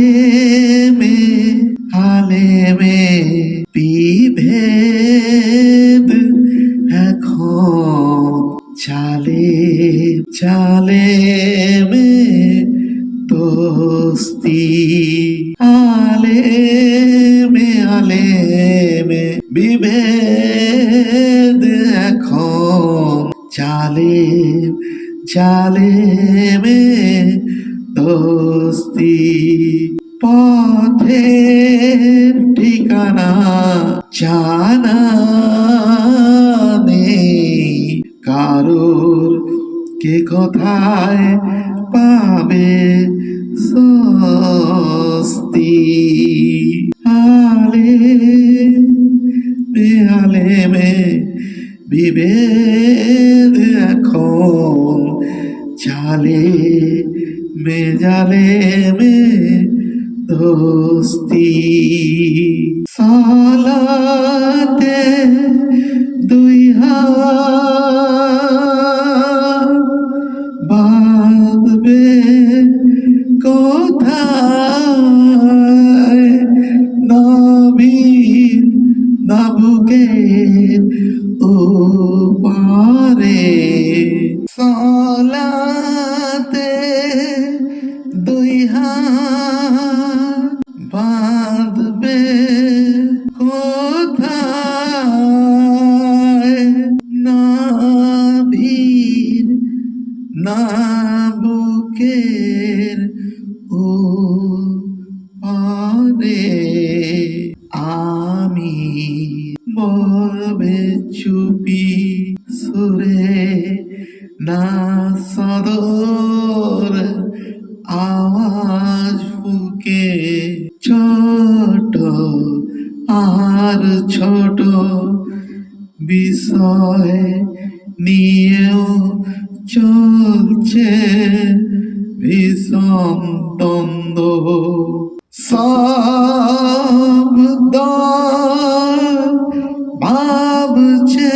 আলেমে আলেমে বিভেদ এখন চালে চালে মে দোস্তি। আলেমে আলেমে বিভেদ এখন চালে চালে মে দোস্তি, পথের ঠিকানা জানা কারুর কে কোথায় পাবে সস্তি আলে, বেহালে মে বিভেদ এখন। চালে মে জালে মে দোস্তি। সালাতে দুই হাত বাঁধবে কোথায়? বাঁধবে কোথায়? নাবির নাবুকের ও পারে আমি বলবে চুপি সুরে না সদর আওয়াজ ফুকে ছোট আর ছোট বিষয় নিয়েও চলছে ভীষণ দ্বন্দ্ব। সব দল ভাবছে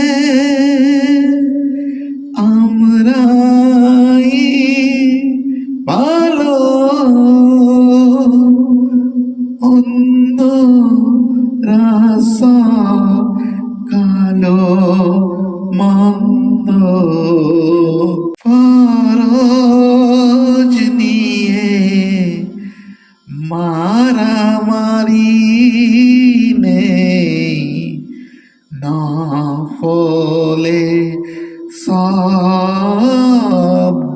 আমরাই ভালো কালো মন্দ ফরজ নিয়ে মারামারি নেই। না ফলে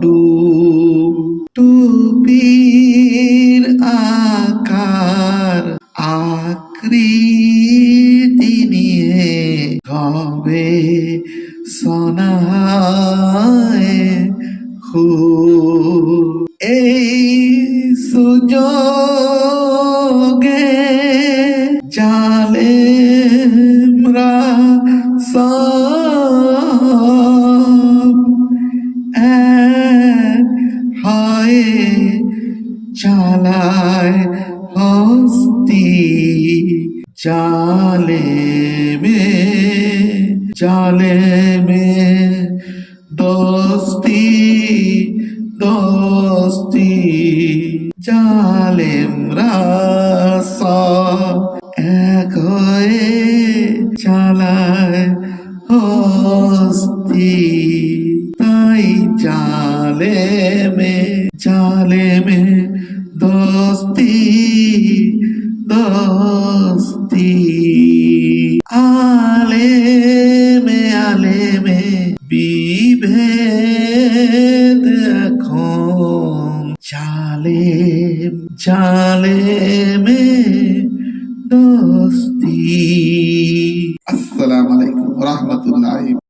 ডুব টুপির আকার সোনায় খুব। এই সুযোগে জালে হয় চালায় হস্তি জালে মে জালে মে দোস্তি দোস্তি, জালেম রাসা এক হয়ে চালায় হস্তি। তাই জালে মে জালে মে দোস্তি দোস্তি। আলে চালে মে